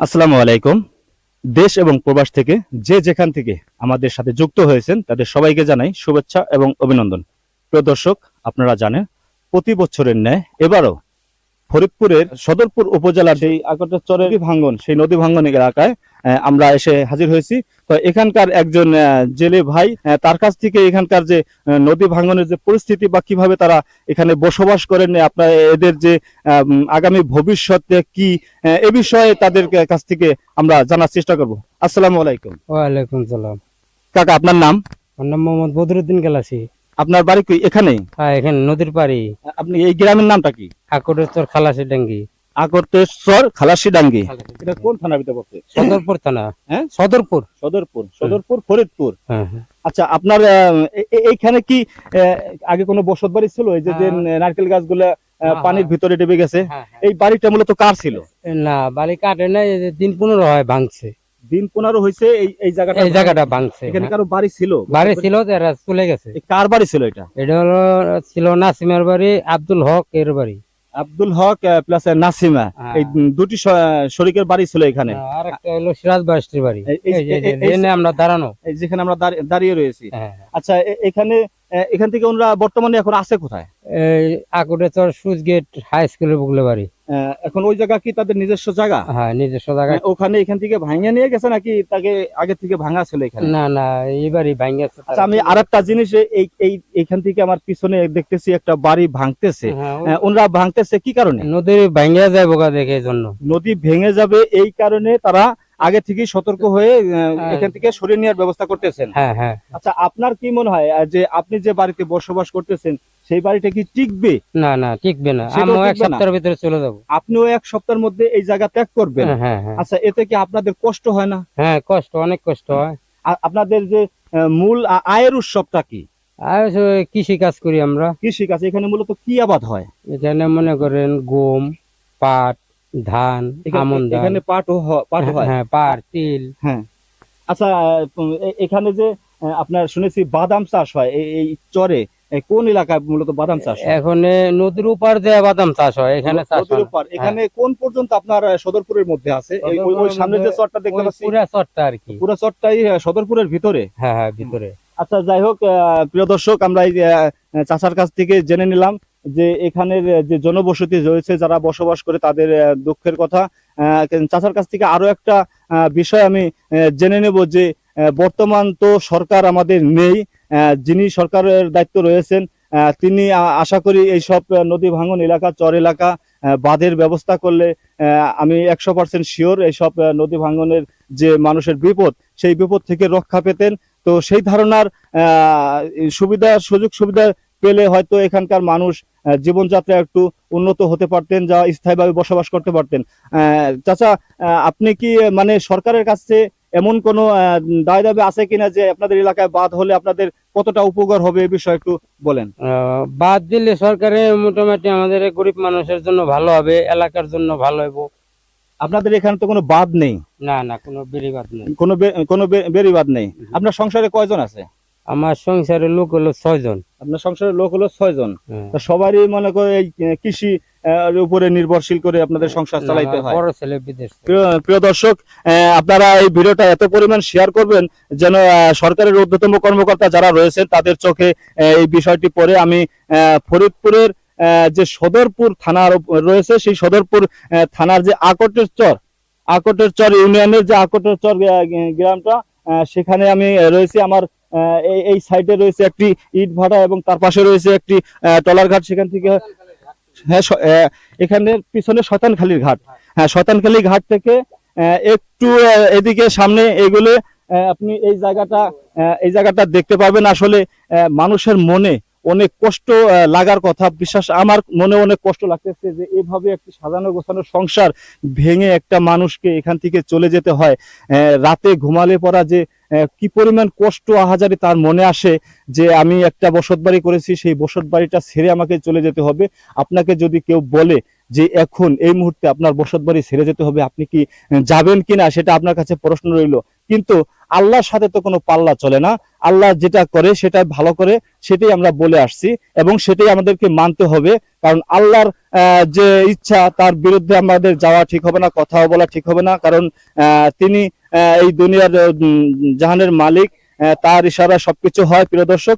আসসালামু আলাইকুম। দেশ এবং প্রবাস থেকে যে যেখান থেকে আমাদের সাথে যুক্ত হয়েছেন, তাদের সবাইকে জানাই শুভেচ্ছা এবং অভিনন্দন। প্রদর্শক আপনারা জানেন, প্রতি বছরের ন্যায় এবারও ফরিদপুরের সদরপুর উপজেলার সেই আগরচরের ভাঙ্গন সেই নদী ভাঙ্গন এলাকায় আমরা এসে হাজির হয়েছি। তো এখানকার একজন জেলে ভাই তার কাছ থেকে এখানকার যে নদী ভাঙ্গনের যে পরিস্থিতি বা কীভাবে তারা এখানে বসবাস করেন আপনার এদের যে আগামী ভবিষ্যতে কি এ বিষয়ে তাদের কাছ থেকে আমরা জানার চেষ্টা করব। আসসালামু আলাইকুম। ওয়ালাইকুম সালাম। কাকা আপনার নাম? আমার নাম মোহাম্মদ বদরুদ্দিন গেলাসি। আপনার বাড়ি কি এখানেই হ্যাঁ এখানে নদীর পাড়ি। আপনি এই গ্রামের নামটা কি? আকরের তোর খালাসি ডাঙ্গি। আকর্তেশ্বর খালাসি ডাঙ্গি। এটা কোন থানার ভিতরে পড়ছে? সদরপুর থানা। হ্যাঁ? সদরপুর। সদরপুর সদরপুর ফরিদপুর। হ্যাঁ হ্যাঁ। আচ্ছা আপনার এইখানে কি আগে কোনো বসত বাড়ি ছিল? এই যে যে হ্যাঁ। নারকেল গাছগুলা হ্যাঁ, পানির হ্যাঁ। ভিতরে ডুবে গেছে। হ্যাঁ, হ্যাঁ। এই বাড়িটা মূলত কার ছিল? না বাড়ি কাটে না দিন পনেরো হয় ভাঙছে। দিন পনেরো হয়েছে এই এই জায়গাটা এই জায়গাটা ভাঙছে। এখানে হ্যাঁ। কারও বাড়ি ছিল? বাড়ি ছিল এরা চলে গেছে। কার বাড়ি ছিল এটা? এটা হলো ছিল নাসিমের বাড়ি আব্দুল হক এর বাড়ি। আব্দুল হক প্লাস নাসিমা। হ্যাঁ। এই দুটি শরিকের বাড়ি ছিল এখানে। আর একটা হলো সিরাজ বাস্তির বাড়ি। আমরা দাঁড়ানো। যেখানে আমরা দাঁড়ি- দাঁড়িয়ে রয়েছি। হ্যাঁ আচ্ছা এখানে এখান থেকে ওনারা বর্তমানে এখন আছে কোথায়? তোর সুইচ গেট হাই স্কুলের বুকলে বাড়ি। এখন ওই জায়গা কি তাদের নিজস্ব জায়গা? হ্যাঁ নিজস্ব জায়গা। মানে ওখানে এখান থেকে ভাঙে নিয়ে গেছে নাকি তাকে আগে থেকে ভাঙা ছিল এখানে? না না এবারই ভাঙে আচ্ছা আমি আর একটা জিনিস এই এই এখান থেকে আমার পিছনে দেখতেছি একটা বাড়ি ভাঙতেছে। হ্যাঁ, ওনারা ভাঙতেছে কি কারণে? নদী ভেঙে যায় বোকা দেখে জন্য। নদী ভেঙে যাবে এই কারণে তারা আগে থেকেই সতর্ক হয়ে হ্যাঁ। এখান থেকে সরিয়ে নেওয়ার ব্যবস্থা করতেছেন। হ্যাঁ হ্যাঁ। আচ্ছা আপনার কি মনে হয় যে আপনি যে বাড়িতে বসবাস করতেছেন সেই বাড়িটা কি টিকবে? না না টিকবে না। আমিও এক সপ্তাহের ভিতরে চলে যাব। আপনিও এক সপ্তাহের মধ্যে এই জায়গা ত্যাগ করবেন। হ্যাঁ হ্যাঁ হ্যাঁ। আচ্ছা এতে কি আপনাদের কষ্ট হয় না? হ্যাঁ কষ্ট অনেক কষ্ট হয়। আপনাদের যে মূল আয়ের উৎসবটা কি? কৃষি কাজ করি আমরা। কৃষি কাজ এখানে মূলত কি আবাদ হয়? এখানে মনে করেন গম পাট ধান আমন এখানে পাটও হ- পাট হয়? হ্যাঁ পাট তিল। হ্যাঁ। আচ্ছা এখানে যে আপনার শুনেছি বাদাম চাষ হয় এই চরে কোন এলাকায় মূলত বাদাম চাষ হয়? এখন নদীর উপার দিয়ে বাদাম চাষ হয় এখানে নদীর উপর। এখানে কোন পর্যন্ত আপনার সদরপুরের মধ্যে আছে? ওই- সামনে যে চরটা দেখতে পাচ্ছি পুরা চরটা আর কি। পুরো চরটাই সদরপুরের ভিতরে? হ্যাঁ হ্যাঁ ভিতরে। আচ্ছা যাই হোক প্রিয় দর্শক আমরা এই চাচার কাছ থেকে জেনে নিলাম। যে এখানের যে জনবসতি রয়েছে, যারা বসবাস করে তাদের দুঃখের কথা চাচার কাছ থেকে আরও একটা বিষয় আমি জেনে নেব যে বর্তমান তো সরকার আমাদের নেই যিনি সরকারের দায়িত্ব রয়েছেন তিনি আশা করি এই সব নদী ভাঙন এলাকা, চর এলাকা বাঁধের ব্যবস্থা করলে আমি একশো পার্সেন্ট শিওর এইসব নদী ভাঙনের যে মানুষের বিপদ, সেই বিপদ থেকে রক্ষা পেতেন। তো সেই ধারণার সুবিধা, সুযোগ সুবিধা পেলে হয়তো এখানকার মানুষ জীবনযাত্রা একটু উন্নত হতে পারতেন যা স্থায়ীভাবে বসবাস করতে পারতেন। চাচা আপনি কি মানে সরকারের কাছে এমন কোনো দায় দাবি আছে কিনা যে আপনাদের এলাকায় বাদ হলে আপনাদের কতটা উপকার হবে এই বিষয়ে একটু বলেন। বাদ দিলে সরকারে মোটামুটি আমাদের গরিব মানুষের জন্য ভালো হবে এলাকার জন্য ভালো হবে আপনাদের এখানে তো কোনো বাদ নেই? না না কোনো বেরিবাদ নেই। কোনো কোনো বেরিবাদ নেই? আপনার সংসারে কয়জন আছে? আমার সংসারের লোক হলো ছয় জন আপনার সংসারের লোক হলো ছয় জন হ্যাঁ। সবারই মনে করে এই কৃষি উপরে নির্ভরশীল করে আপনাদের সংসার চালাইতে হয়। প্রিয় দর্শক আপনারা এই ভিডিওটা এত পরিমাণ শেয়ার করবেন যেন সরকারের ঊর্ধ্বতম কর্মকর্তা যারা রয়েছেন তাদের চোখে এই বিষয়টি পড়ে। আমি ফরিদপুরের যে সদরপুর থানার রয়েছে সেই সদরপুর থানার যে আকটের চর আকটের চর ইউনিয়নের যে আকটের চর গ্রামটা সেখানে আমি রয়েছি। আমার এই সাইডে রয়েছে একটি ইট ভাটা এবং তার পাশে রয়েছে একটি টলার ঘাট। সেখান থেকে হ্যাঁ এখানের পিছনে শতানখালির ঘাট। হ্যাঁ শতানখালি ঘাট থেকে একটু এদিকে সামনে এগুলো আপনি এই জায়গাটা এই জায়গাটা দেখতে পাবেন আসলে মানুষের মনে অনেক কষ্ট লাগার কথা। বিশ্বাস, আমার মনে অনেক কষ্ট লাগতেছে যে এভাবে একটি সাজানো গোছানো সংসার ভেঙে একটা মানুষকে এখান থেকে চলে যেতে হয়। রাতে ঘুমালে পড়া যে কি পরিমাণ কষ্ট আহাজারি তার মনে আসে যে আমি একটা বসত বাড়ি করেছি, সেই বসত বাড়িটা ছেড়ে আমাকে চলে যেতে হবে। আপনাকে যদি কেউ বলে যে এখন এই মুহূর্তে আপনার বসত বাড়ি ছেড়ে যেতে হবে, আপনি কি যাবেন কিনা সেটা আপনার কাছে প্রশ্ন রইল। কিন্তু আল্লাহর সাথে তো কোনো পাল্লা চলে না। আল্লাহ যেটা করে সেটা ভালো করে, সেটাই আমরা বলে আসছি এবং সেটাই আমাদেরকে মানতে হবে। কারণ আল্লাহর যে ইচ্ছা তার বিরুদ্ধে আমাদের যাওয়া ঠিক হবে না কথা বলা ঠিক হবে না। কারণ তিনি এই দুনিয়ার জাহানের মালিক তার ইশারা সবকিছু হয়। প্রিয় দর্শক